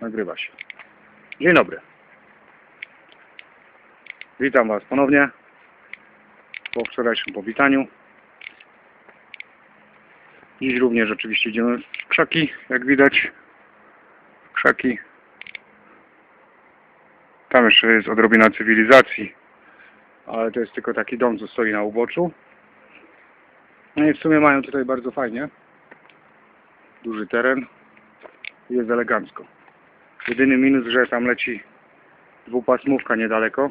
Nagrywa się. Dzień dobry. Witam Was ponownie po wczorajszym powitaniu. Dziś również oczywiście idziemy w krzaki, jak widać. Krzaki. Tam jeszcze jest odrobina cywilizacji, ale to jest tylko taki dom, co stoi na uboczu. No i w sumie mają tutaj bardzo fajnie. Duży teren. Jest elegancko. Jedyny minus, że tam leci dwupasmówka niedaleko.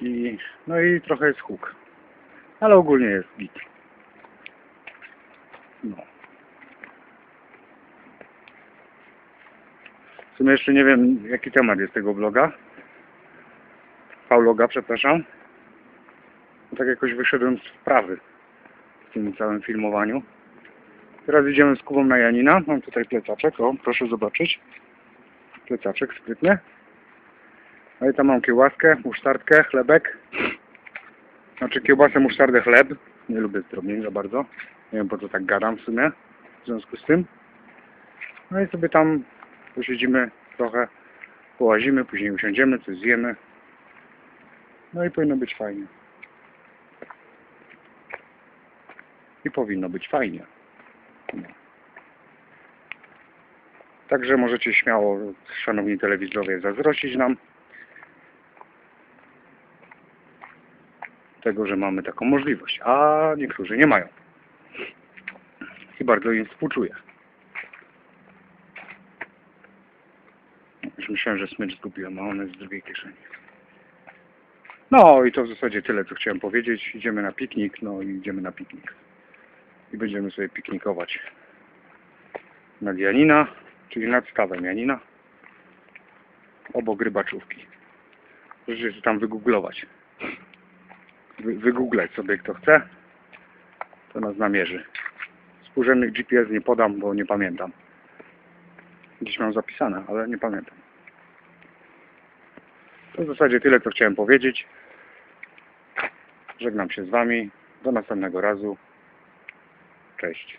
I, no i trochę jest huk. Ale ogólnie jest git. No. W sumie jeszcze nie wiem, jaki temat jest tego vloga. Pauloga, przepraszam. Bo tak jakoś wyszedłem z wprawy w tym całym filmowaniu. Teraz idziemy z Kubą na Janina. Mam tutaj plecaczek, o, proszę zobaczyć. Plecaczek, sprytnie. No i tam mam kiełbaskę, musztardkę, chlebek. Znaczy kiełbasę, musztardę, chleb. Nie lubię zdrobnień za bardzo. Nie wiem po co tak gadam w sumie. W związku z tym. No i sobie tam posiedzimy trochę, połazimy, później usiądziemy, coś zjemy. No i powinno być fajnie. I powinno być fajnie. Także możecie śmiało, szanowni telewidzowie, zazdrościć nam tego, że mamy taką możliwość, a niektórzy nie mają. I bardzo im współczuję. Już myślałem, że smycz zgubiłem, a on jest w drugiej kieszeni. No i to w zasadzie tyle, co chciałem powiedzieć. Idziemy na piknik, no i idziemy na piknik. I będziemy sobie piknikować nad Janina, czyli nad stawem Janina, obok rybaczówki. Możecie sobie tam wygooglować. Wy, wygooglać sobie kto chce, to nas namierzy. Współrzędnych GPS nie podam, bo nie pamiętam. Gdzieś mam zapisane, ale nie pamiętam. To w zasadzie tyle, co chciałem powiedzieć. Żegnam się z Wami. Do następnego razu. Cześć.